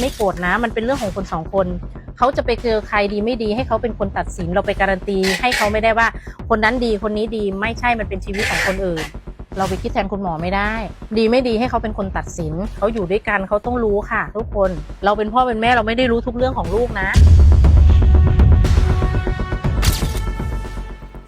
ไม่โกรธนะ มันเป็นเรื่องของคนสองคนเขาจะไปเจอใครดีไม่ดี ให้เขาเป็นคนตัดสินเราไปการันตี ให้เขาไม่ได้ว่า คนนั้นดีคนนี้ดีไม่ใช่มันเป็นชีวิตของคนอื่น เราไปคิดแทนคุณหมอไม่ได้ ดีไม่ดีให้เขาเป็นคนตัดสินเขาอยู่ด้วยกันเขาต้องรู้ค่ะ ทุกคน เราเป็นพ่อเป็นแม่เราไม่ได้รู้ทุกเรื่องของลูกนะ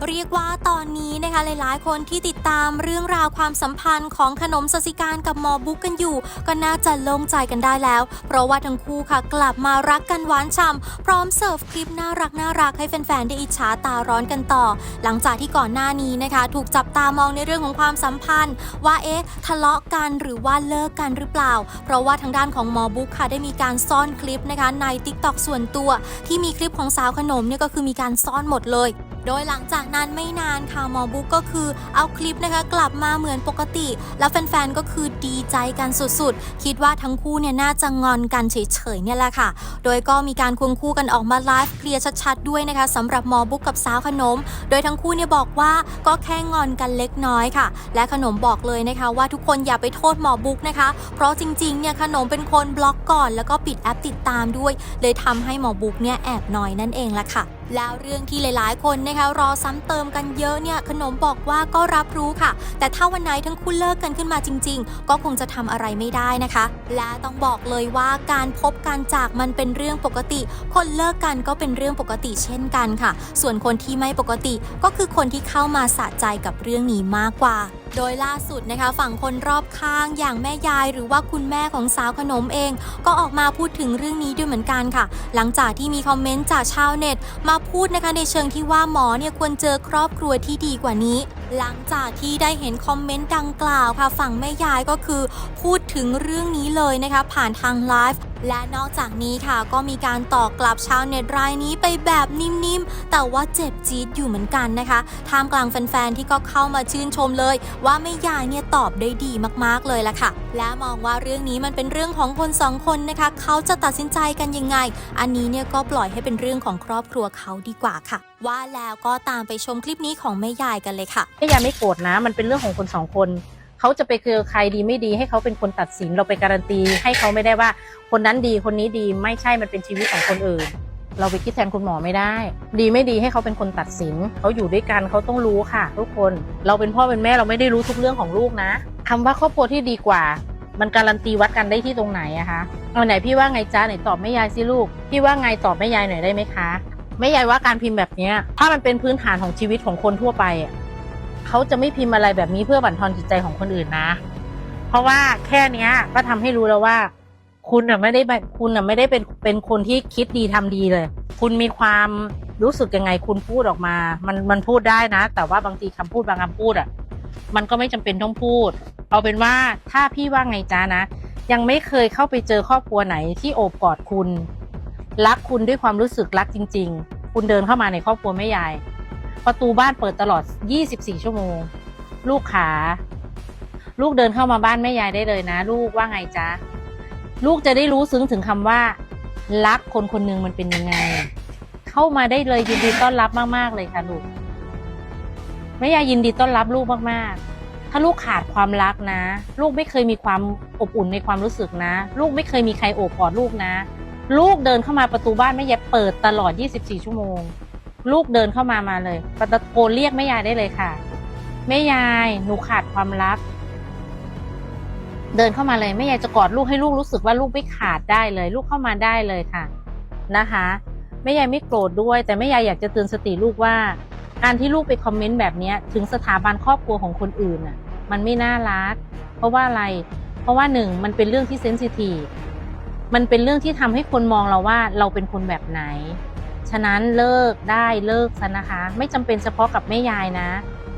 เรียกว่าตอนนี้นะคะหลายๆ คนที่ติดตามเรื่องราวความสัมพันธ์ของขนมสสิการกับหมอบุ๊กกันอยู่ ก็น่าจะโล่งใจกันได้แล้ว เพราะว่าทั้งคู่ค่ะกลับมารักกันหวานฉ่ำพร้อมเสิร์ฟคลิปน่ารักน่ารักให้แฟนๆได้อิจฉาตาร้อนกันต่อ หลังจากที่ก่อนหน้านี้นะคะ ถูกจับตามองในเรื่องของความสัมพันธ์ ว่าเอ๊ะทะเลาะกันหรือว่าเลิกกันหรือเปล่า เพราะว่าทางด้านของหมอบุ๊กค่ะได้มีการซ่อนคลิปนะคะใน t ิ k t o k ส่วนตัว ที่มีคลิปของสาวขนมเนี่ยก็คือมีการซ่อนหมดเลย โดยหลังจากนั้นไม่นานค่ะหมอบุ๊กก็คือเอาคลิปนะคะกลับมาเหมือนปกติ แล้วแฟนๆก็คือดีใจกันสุดๆ คิดว่าทั้งคู่เนี่ยน่าจะงอนกันเฉยๆเนี่ยแหละค่ะ โดยก็มีการควงคู่กันออกมาไลฟ์เคลียร์ชัดๆด้วยนะคะสำหรับหมอบุ๊กกับสาวขนม โดยทั้งคู่เนี่ยบอกว่าก็แค่งอนกันเล็กน้อยค่ะ และขนมบอกเลยนะคะ ว่าทุกคนอย่าไปโทษหมอบุ๊กนะคะ เพราะจริงๆเนี่ยขนมเป็นคนบล็อกก่อน แล้วก็ปิดแอปติดตามด้วย เลยทำให้หมอบุ๊กเนี่ยแอบน้อยนั่นเองละค่ะแล้วเรื่องที่หลายๆ คนนะคะรอซ้ำเติมกันเยอะเนี่ยขนมบอกว่าก็รับรู้ค่ะ แต่ถ้าวันไหนทั้งคู่เลิกกันขึ้นมาจริง ๆ ก็คงจะทำอะไรไม่ได้นะคะ และต้องบอกเลยว่าการพบการจากมันเป็นเรื่องปกติ คนเลิกกันก็เป็นเรื่องปกติเช่นกันค่ะ ส่วนคนที่ไม่ปกติก็คือคนที่เข้ามาสะใจกับเรื่องนี้มากกว่าโดยล่าสุดนะคะฝั่งคนรอบข้างอย่างแม่ยายหรือว่าคุณแม่ของสาวขนมเอง ก็ออกมาพูดถึงเรื่องนี้ด้วยเหมือนกันค่ะ หลังจากที่มีคอมเมนต์จากชาวเน็ตมาพูดนะคะในเชิงที่ว่าหมอเนี่ยควรเจอครอบครัวที่ดีกว่านี้ หลังจากที่ได้เห็นคอมเมนต์ดังกล่าวค่ะ ฝั่งแม่ยายก็คือ พูดถึงเรื่องนี้เลยนะคะ ผ่านทางไลฟ์ และนอกจากนี้ค่ะก็มีการตอบกลับชาวเน็ตรายนี้ไปแบบนิ่มๆ แต่ว่าเจ็บจี๊ดอยู่เหมือนกันนะคะท่ามกลางแฟนๆ ที่ก็เข้ามาชื่นชมเลย ว่าแม่ยายเนี่ยตอบได้ดีมากๆเลยละค่ะ และมองว่าเรื่องนี้มันเป็นเรื่องของคนสองคนนะคะ เขาจะตัดสินใจกันยังไง อันนี้เนี่ยก็ปล่อยให้เป็นเรื่องของครอบครัวเขาดีกว่าค่ะ ว่าแล้วก็ตามไปชมคลิปนี้ของแม่ยายกันเลยค่ะแม่ยายไม่โกรธนะ มันเป็นเรื่องของคนสองคน เขาจะไปเจอใครดีไม่ดี ให้เขาเป็นคนตัดสินเราไปการันตี ให้เขาไม่ได้ว่า คนนั้นดีคนนี้ดีไม่ใช่มันเป็นชีวิตของคนอื่น เราไปคิดแทนคุณหมอไม่ได้ ดีไม่ดีให้เขาเป็นคนตัดสินเขาอยู่ด้วยกันเขาต้องรู้ค่ะ ทุกคน เราเป็นพ่อเป็นแม่เราไม่ได้รู้ทุกเรื่องของลูกนะคำว่าครอบครัวที่ดีกว่า มันการันตีวัดกันได้ที่ตรงไหนอะคะเอาไหนพี่ว่าไงจ้าไหนตอบแม่ยายสิลูกพี่ว่าไงตอบแม่ยายหน่อยได้ไหมคะแม่ยายว่าการพิมพ์แบบนี้ถ้ามันเป็นพื้นฐานของชีวิตของคนทั่วไปอะ เขาจะไม่พิมพ์อะไรแบบนี้เพื่อบั่นทอนจิตใจของคนอื่นนะ เพราะว่าแค่เนี้ย ก็ทำให้รู้แล้วว่า คุณน่ะไม่ได้คุณน่ะไม่ได้เป็นเป็นคนที่คิดดีทำดีเลย คุณมีความรู้สึกยังไงคุณพูดออกมา มันมันพูดได้นะ แต่ว่าบางทีคำพูดบางคำพูดอะ มันก็ไม่จำเป็นต้องพูด เอาเป็นว่าถ้าพี่ว่าไงจ้านะ ยังไม่เคยเข้าไปเจอครอบครัวไหนที่โอบกอดคุณ รักคุณด้วยความรู้สึกรักจริง ๆ คุณเดินเข้ามาในครอบครัวแม่ยาย ประตูบ้านเปิดตลอด 24 ชั่วโมง ลูกขา ลูกเดินเข้ามาบ้านแม่ยายได้เลยนะ ลูกว่าไงจ๊ะ ลูกจะได้รู้ซึ้งถึงคำว่า รักคนคนหนึ่งมันเป็นยังไง เข้ามาได้เลยยินดีต้อนรับมาก ๆ เลยค่ะลูกแม่ยายยินดีต้อนรับลูกมาก ๆ ถ้าลูกขาดความรักนะ ลูกไม่เคยมีความอบอุ่นในความรู้สึกนะ ลูกไม่เคยมีใครโอบกอดลูกนะ ลูกเดินเข้ามาประตูบ้านแม่ยายเปิดตลอด 24 ชั่วโมง ลูกเดินเข้ามามาเลยตะโกนเรียกแม่ยายได้เลยค่ะแม่ยายหนูขาดความรัก เดินเข้ามาเลยแม่ยายจะกอดลูกให้ลูกรู้สึกว่าลูกไม่ขาดได้เลย ลูกเข้ามาได้เลยค่ะนะคะแม่ยายไม่โกรธด้วย แต่แม่ยายอยากจะเตือนสติลูกว่า การที่ลูกไปคอมเมนต์แบบนี้ถึงสถาบันครอบครัวของคนอื่นน่ะ มันไม่น่ารัก เพราะว่าอะไร เพราะว่าหนึ่งมันเป็นเรื่องที่เซนซิทีฟมันเป็นเรื่องที่ทำให้คนมองเราว่าเราเป็นคนแบบไหน ฉะนั้นเลิกได้เลิกซะนะคะ ไม่จำเป็นเฉพาะกับแม่ยายนะ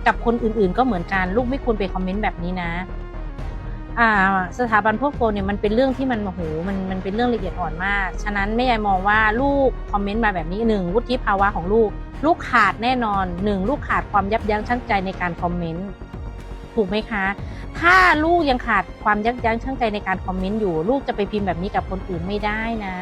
กับคนอื่นๆก็เหมือนกันลูกไม่ควรไปคอมเมนต์แบบนี้นะอ่าสถาบันพวกโกเนี่ยมันเป็นเรื่องที่มันโอ้โหมันมันเป็นเรื่องละเอียดอ่อนมาก ฉะนั้นแม่ยายมองว่าลูกคอมเมนต์มาแบบนี้หนึ่งวุฒิภาวะของลูก ลูกขาดแน่นอนหนึ่งลูกขาดความยับยั้งชั่งใจในการคอมเมนต์ถูกไหมคะ ถ้าลูกยังขาดความยับยั้งชั่งใจในการคอมเมนต์อยู่ ลูกจะไปพิมพ์แบบนี้กับคนอื่นไม่ได้นะ